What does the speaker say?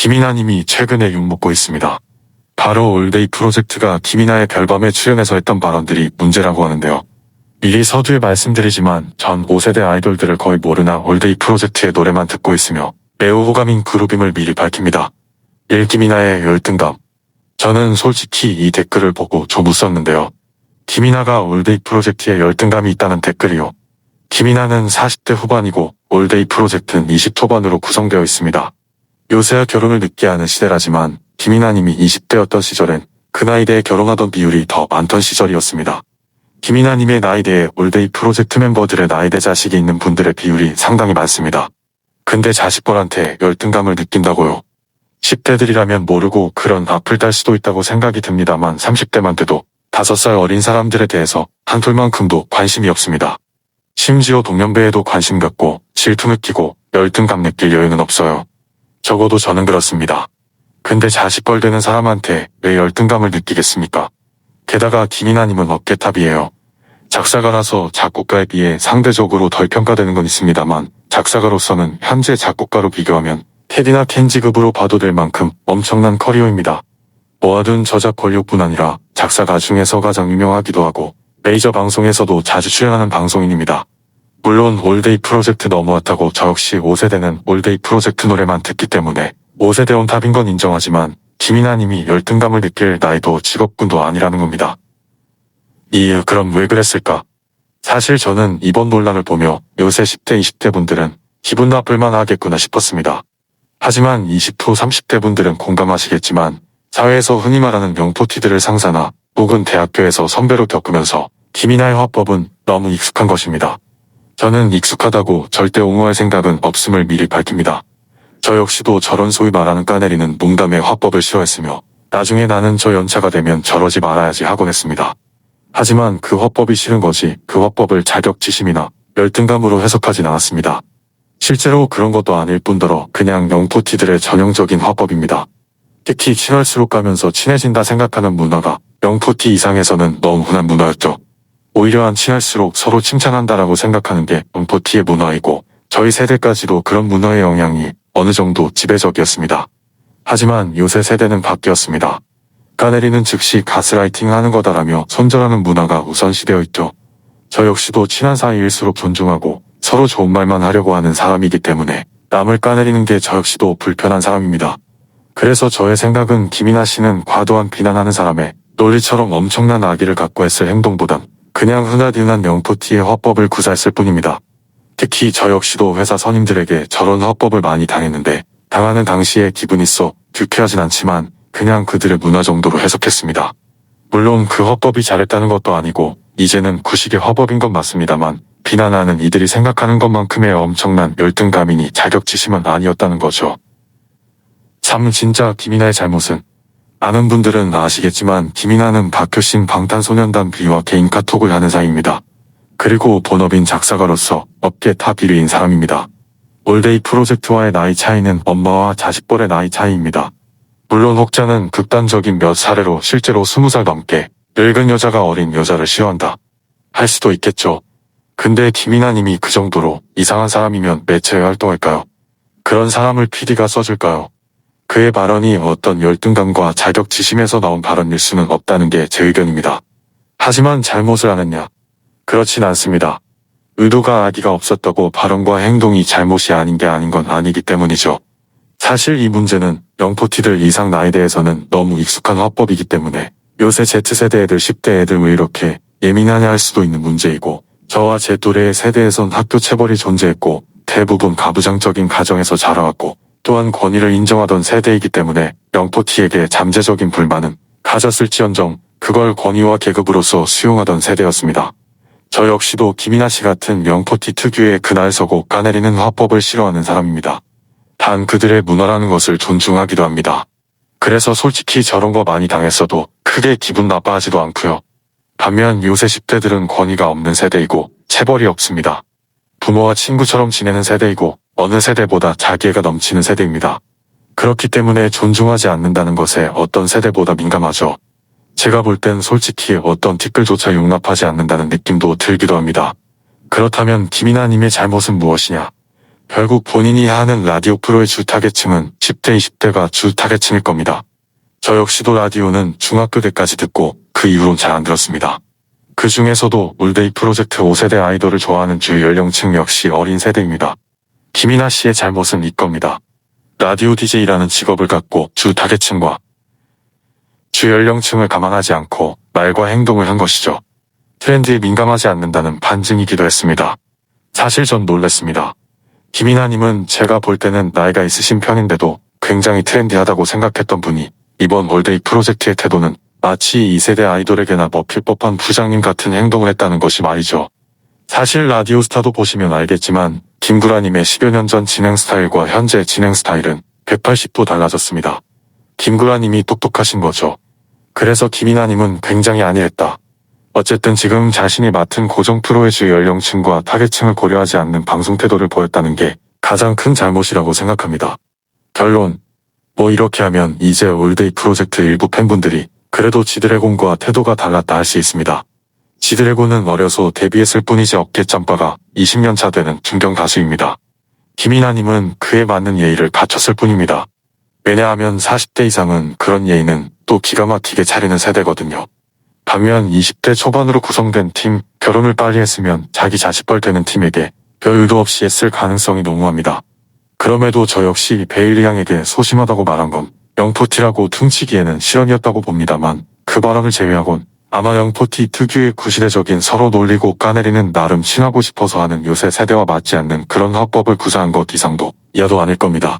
김이나님이 최근에 욕먹고 있습니다. 바로 올데이 프로젝트가 김이나의 별밤에 출연해서 했던 발언들이 문제라고 하는데요. 미리 서두에 말씀드리지만 전 5세대 아이돌들을 거의 모르나 올데이 프로젝트의 노래만 듣고 있으며 매우 호감인 그룹임을 미리 밝힙니다. 1. 김이나의 열등감. 저는 솔직히 이 댓글을 보고 좀 웃었는데요. 김이나가 올데이 프로젝트에 열등감이 있다는 댓글이요. 김이나는 40대 후반이고 올데이 프로젝트는 20 초반으로 구성되어 있습니다. 요새야 결혼을 늦게 하는 시대라지만 김이나님이 20대였던 시절엔 그 나이대에 결혼하던 비율이 더 많던 시절이었습니다. 김이나님의 나이대에 올데이 프로젝트 멤버들의 나이대 자식이 있는 분들의 비율이 상당히 많습니다. 근데 자식벌한테 열등감을 느낀다고요. 10대들이라면 모르고 그런 앞을 딸 수도 있다고 생각이 듭니다만 30대만 돼도 5살 어린 사람들에 대해서 한풀만큼도 관심이 없습니다. 심지어 동년배에도 관심 갖고 질투 느끼고 열등감 느낄 여유는 없어요. 적어도 저는 그렇습니다. 근데 자식벌 되는 사람한테 왜 열등감을 느끼겠습니까? 게다가 김이나님은 어깨탑이에요. 작사가라서 작곡가에 비해 상대적으로 덜 평가되는 건 있습니다만 작사가로서는 현재 작곡가로 비교하면 테디나 켄지급으로 봐도 될 만큼 엄청난 커리어입니다. 모아둔 저작 권력뿐 아니라 작사가 중에서 가장 유명하기도 하고 메이저 방송에서도 자주 출연하는 방송인입니다. 물론 올데이 프로젝트 넘어왔다고 저 역시 5세대는 올데이 프로젝트 노래만 듣기 때문에 5세대 온탑인 건 인정하지만 김이나님이 열등감을 느낄 나이도 직업군도 아니라는 겁니다. 이 그럼 왜 그랬을까? 사실 저는 이번 논란을 보며 요새 10대 20대 분들은 기분 나쁠만 하겠구나 싶었습니다. 하지만 20호 30대 분들은 공감하시겠지만 사회에서 흔히 말하는 명포티들을 상사나 혹은 대학교에서 선배로 겪으면서 김이나의 화법은 너무 익숙한 것입니다. 저는 익숙하다고 절대 옹호할 생각은 없음을 미리 밝힙니다. 저 역시도 저런 소위 말하는 까내리는 농담의 화법을 싫어했으며 나중에 나는 저 연차가 되면 저러지 말아야지 하곤 했습니다. 하지만 그 화법이 싫은 거지 그 화법을 자격지심이나 열등감으로 해석하진 않았습니다. 실제로 그런 것도 아닐 뿐더러 그냥 영포티들의 전형적인 화법입니다. 특히 친할수록 가면서 친해진다 생각하는 문화가 영포티 이상에서는 너무 흔한 문화였죠. 오히려 안 친할수록 서로 칭찬한다라고 생각하는 게 영포티의 문화이고 저희 세대까지도 그런 문화의 영향이 어느 정도 지배적이었습니다. 하지만 요새 세대는 바뀌었습니다. 까내리는 즉시 가스라이팅 하는 거다라며 손절하는 문화가 우선시되어 있죠. 저 역시도 친한 사이일수록 존중하고 서로 좋은 말만 하려고 하는 사람이기 때문에 남을 까내리는 게 저 역시도 불편한 사람입니다. 그래서 저의 생각은 김이나 씨는 과도한 비난하는 사람의 논리처럼 엄청난 악의를 갖고 했을 행동보단 그냥 흔하디흔한 명포티의 화법을 구사했을 뿐입니다. 특히 저 역시도 회사 선임들에게 저런 화법을 많이 당했는데 당하는 당시에 기분이 썩 유쾌하진 않지만 그냥 그들의 문화 정도로 해석했습니다. 물론 그 화법이 잘했다는 것도 아니고 이제는 구식의 화법인 건 맞습니다만 비난하는 이들이 생각하는 것만큼의 엄청난 열등감이니 자격지심은 아니었다는 거죠. 참 진짜 김이나의 잘못은 아는 분들은 아시겠지만 김이나는 박효신 방탄소년단 B와 개인 카톡을 하는 사이입니다. 그리고 본업인 작사가로서 업계 탑 1위인 사람입니다. 올데이 프로젝트와의 나이 차이는 엄마와 자식뻘의 나이 차이입니다. 물론 혹자는 극단적인 몇 사례로 실제로 20살 넘게 늙은 여자가 어린 여자를 싫어한다. 할 수도 있겠죠. 근데 김이나님이 그 정도로 이상한 사람이면 매체에 활동할까요? 그런 사람을 PD가 써줄까요? 그의 발언이 어떤 열등감과 자격지심에서 나온 발언일 수는 없다는 게 제 의견입니다. 하지만 잘못을 안 했냐? 그렇진 않습니다. 의도가 아기가 없었다고 발언과 행동이 잘못이 아닌 게 아닌 건 아니기 때문이죠. 사실 이 문제는 영포티들 이상 나이대에서는 너무 익숙한 화법이기 때문에 요새 Z세대 애들 10대 애들 왜 이렇게 예민하냐 할 수도 있는 문제이고 저와 제 또래의 세대에선 학교 체벌이 존재했고 대부분 가부장적인 가정에서 자라왔고 또한 권위를 인정하던 세대이기 때문에 영포티에게 잠재적인 불만은 가졌을지언정 그걸 권위와 계급으로서 수용하던 세대였습니다. 저 역시도 김이나 씨 같은 영포티 특유의 그날 서고 까내리는 화법을 싫어하는 사람입니다. 단 그들의 문화라는 것을 존중하기도 합니다. 그래서 솔직히 저런 거 많이 당했어도 크게 기분 나빠하지도 않고요. 반면 요새 10대들은 권위가 없는 세대이고 체벌이 없습니다. 부모와 친구처럼 지내는 세대이고 어느 세대보다 자기애가 넘치는 세대입니다. 그렇기 때문에 존중하지 않는다는 것에 어떤 세대보다 민감하죠. 제가 볼 땐 솔직히 어떤 티끌조차 용납하지 않는다는 느낌도 들기도 합니다. 그렇다면 김이나님의 잘못은 무엇이냐? 결국 본인이 하는 라디오 프로의 주 타겟층은 10대, 20대가 주 타겟층일 겁니다. 저 역시도 라디오는 중학교 때까지 듣고 그 이후론 잘 안 들었습니다. 그 중에서도 올데이 프로젝트 5세대 아이돌을 좋아하는 주 연령층 역시 어린 세대입니다. 김이나 씨의 잘못은 이 겁니다. 라디오 DJ라는 직업을 갖고 주 타겟층과 주 연령층을 감안하지 않고 말과 행동을 한 것이죠. 트렌드에 민감하지 않는다는 반증이기도 했습니다. 사실 전 놀랐습니다. 김이나님은 제가 볼 때는 나이가 있으신 편인데도 굉장히 트렌디하다고 생각했던 분이 이번 월데이 프로젝트의 태도는 마치 2세대 아이돌에게나 먹힐 법한 부장님 같은 행동을 했다는 것이 말이죠. 사실 라디오 스타도 보시면 알겠지만 김구라님의 10여 년 전 진행 스타일과 현재 진행 스타일은 180도 달라졌습니다. 김구라님이 똑똑하신 거죠. 그래서 김이나님은 굉장히 안일했다. 어쨌든 지금 자신이 맡은 고정 프로의 주 연령층과 타겟층을 고려하지 않는 방송 태도를 보였다는 게 가장 큰 잘못이라고 생각합니다. 결론. 뭐 이렇게 하면 이제 올데이 프로젝트 일부 팬분들이 그래도 지드래곤과 태도가 달랐다 할 수 있습니다. 지드래곤은 어려서 데뷔했을 뿐이지 어깨 짬바가 20년 차 되는 중견 가수입니다. 김이나님은 그에 맞는 예의를 갖췄을 뿐입니다. 왜냐하면 40대 이상은 그런 예의는 또 기가 막히게 차리는 세대거든요. 반면 20대 초반으로 구성된 팀, 결혼을 빨리 했으면 자기 자식벌 되는 팀에게 별 의도 없이 했을 가능성이 농후합니다. 그럼에도 저 역시 베일리 양에게 소심하다고 말한 건 영포티라고 퉁치기에는 실언이었다고 봅니다만 그 발언을 제외하곤 아마 영 포티 특유의 구시대적인 서로 놀리고 까내리는 나름 친하고 싶어서 하는 요새 세대와 맞지 않는 그런 화법을 구사한 것 이상도 이하도 아닐 겁니다.